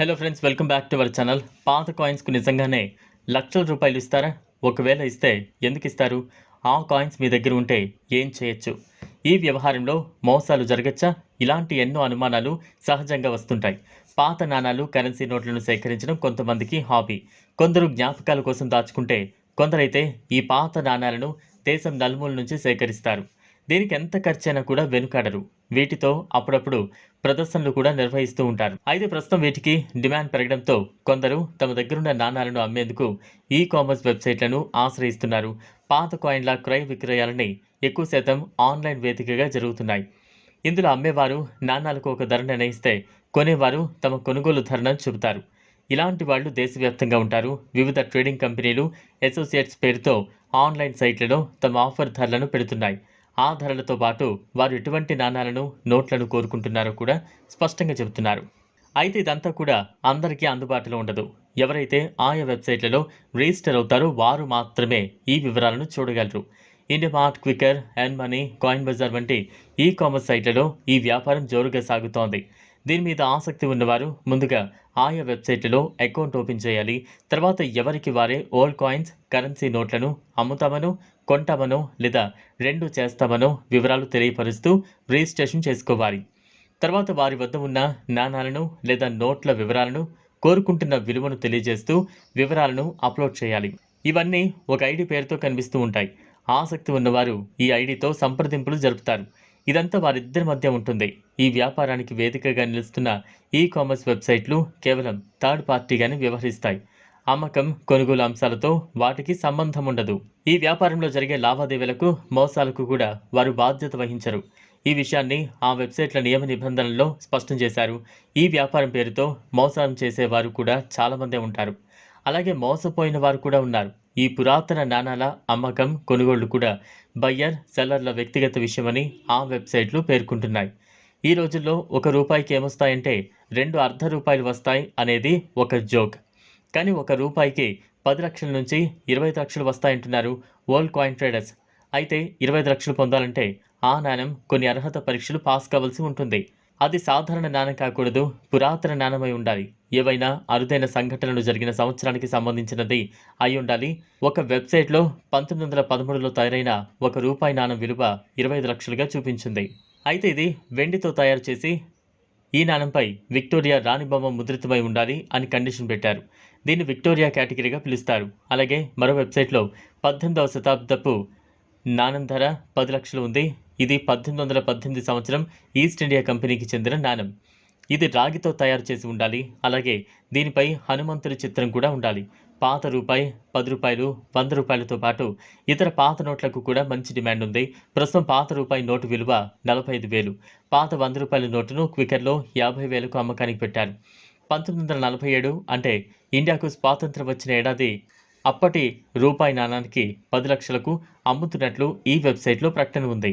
Hello friends welcome back to our channel పాత కాయిన్స్కు నిజంగానే లక్షల రూపాయలు ఇస్తారా? ఒకవేళ ఇస్తే ఎందుకు ఇస్తారు? ఆ కాయిన్స్ మీ దగ్గర ఉంటే ఏం చేయొచ్చు? ఈ వ్యవహారంలో మోసాలు జరగచ్చా? ఇలాంటి ఎన్నో అనుమానాలు సహజంగా వస్తుంటాయి. పాత నాణాలు కరెన్సీ నోట్లను సేకరించడం కొంతమందికి హాబీ కొందరు జ్ఞాపకాల కోసం దాచుకుంటే కొందరైతే ఈ పాత నాణాలను దేశం నలుమూల నుంచి సేకరిస్తారు. దీనికి ఎంత ఖర్చైనా కూడా వెనుకాడరు. వీటితో అప్పుడప్పుడు ప్రదర్శనలు కూడా నిర్వహిస్తూ ఉంటారు. అయితే ప్రస్తుతం వీటికి డిమాండ్ పెరగడంతో కొందరు తమ దగ్గరున్న నాణాలను అమ్మేందుకు ఈ కామర్స్ వెబ్సైట్లను ఆశ్రయిస్తున్నారు. పాత కాయిన్ల క్రయ విక్రయాలని ఎక్కువ శాతం ఆన్లైన్ వేదికగా జరుగుతున్నాయి. ఇందులో అమ్మేవారు నాణాలకు ఒక ధర నిర్ణయిస్తే కొనేవారు తమ కొనుగోలు ధరను చెబుతారు ఇలాంటి వాళ్ళు దేశవ్యాప్తంగా ఉంటారు. వివిధ ట్రేడింగ్ కంపెనీలు అసోసియేట్స్ పేరుతో ఆన్లైన్ సైట్లలో తమ ఆఫర్ ధరలను పెడుతున్నాయి. ఆ ధరలతో పాటు వారు ఎటువంటి నాణాలను నోట్లను కోరుకుంటున్నారో కూడా స్పష్టంగా చెబుతున్నారు. అయితే ఇదంతా కూడా అందరికీ అందుబాటులో ఉండదు. ఎవరైతే ఆయా వెబ్సైట్లలో రిజిస్టర్ అవుతారో వారు మాత్రమే ఈ వివరాలను చూడగలరు. India Mart Quikr and money coin bazaar వంటి ఈ కామర్స్ సైట్లలో ఈ వ్యాపారం జోరుగా సాగుతోంది. దీని మీద ఆసక్తి ఉన్నవారు ముందుగా ఆయా వెబ్సైట్లలో అకౌంట్ ఓపెన్ చేయాలి. తర్వాత ఎవరికి వారే ఓల్డ్ కాయిన్స్ కరెన్సీ నోట్లను అమ్ముతామనో కొంటామనో లేదా రెండు చేస్తామనో వివరాలు తెలియపరుస్తూ రిజిస్ట్రేషన్ చేసుకోవాలి. తర్వాత వారి వద్ద ఉన్న నాణాలను లేదా నోట్ల వివరాలను కోరుకుంటున్న విలువను తెలియజేస్తూ వివరాలను అప్లోడ్ చేయాలి. ఇవన్నీ ఒక ఐడి పేరుతో కనిపిస్తూ ఉంటాయి. ఆసక్తి ఉన్నవారు ఈ ఐడితో సంప్రదింపులు జరుపుతారు. ఇదంతా వారిద్దరి మధ్య ఉంటుంది. ఈ వ్యాపారానికి వేదికగా నిలుస్తున్న ఈ కామర్స్ వెబ్సైట్లు కేవలం థర్డ్ పార్టీగానే వ్యవహరిస్తాయి. అమ్మకం కొనుగోలు అంశాలతో వాటికి సంబంధం ఉండదు ఈ వ్యాపారంలో జరిగే లావాదేవీలకు మోసాలకు కూడా వారు బాధ్యత వహించరు. ఈ విషయాన్ని ఆ వెబ్సైట్ల నియమ నిబంధనల్లో స్పష్టం చేశారు. ఈ వ్యాపారం పేరుతో మోసం చేసేవారు కూడా చాలామందే ఉంటారు. అలాగే మోసపోయిన వారు కూడా ఉన్నారు. ఈ పురాతన నాణాల అమ్మకం కొనుగోళ్ళు కూడా బయ్యర్ సెల్లర్ల వ్యక్తిగత విషయమని ఆ వెబ్సైట్లు పేర్కొంటున్నాయి. ఈ రోజుల్లో ఒక రూపాయికి ఏమొస్తాయంటే రెండు అర్ధ రూపాయలు వస్తాయి అనేది ఒక జోక్. కానీ ఒక రూపాయికి పది లక్షల నుంచి ఇరవై లక్షలు వస్తాయంటున్నారు వరల్డ్ కాయిన్ ట్రేడర్స్. అయితే ఇరవై లక్షలు పొందాలంటే ఆ నాణం కొన్ని అర్హత పరీక్షలు పాస్ కావాల్సి ఉంటుంది. అది సాధారణ నాణం కాకూడదు పురాతన నాణమై ఉండాలి. ఏవైనా అరుదైన సంఘటనలు జరిగిన సంవత్సరానికి సంబంధించినది అయి ఉండాలి. ఒక వెబ్సైట్లో పంతొమ్మిది వందల పదమూడులో తయారైన ఒక రూపాయి నాణం విలువ ఇరవై ఐదు లక్షలుగా చూపించింది. అయితే ఇది వెండితో తయారు చేసి ఈ నాణంపై విక్టోరియా రాణిబొమ్మ ముద్రితమై ఉండాలి అని కండిషన్ పెట్టారు. దీన్ని విక్టోరియా కేటగిరీగా పిలుస్తారు. అలాగే మరో వెబ్సైట్లో పద్దెనిమిదవ శతాబ్దపు నాణం ధర పది లక్షలు ఉంది. ఇది పద్దెనిమిది వందల పద్దెనిమిది సంవత్సరం ఈస్ట్ ఇండియా కంపెనీకి చెందిన నాణం ఇది రాగితో తయారు చేసి ఉండాలి. అలాగే దీనిపై హనుమంతుడి చిత్రం కూడా ఉండాలి. పాత రూపాయి పది రూపాయలు వంద రూపాయలతో పాటు ఇతర పాత నోట్లకు కూడా మంచి డిమాండ్ ఉంది. ప్రస్తుతం పాత రూపాయి నోటు విలువ నలభై ఐదు వేలు. పాత వంద రూపాయల నోటును క్వికర్లో యాభై వేలకు అమ్మకానికి పెట్టారు. పంతొమ్మిది వందల నలభై ఏడు అంటే ఇండియాకు స్వాతంత్రం వచ్చిన ఏడాది అప్పటి రూపాయి నాణానికి పది లక్షలకు అమ్ముతున్నట్లు ఈ వెబ్సైట్లో ప్రకటన ఉంది.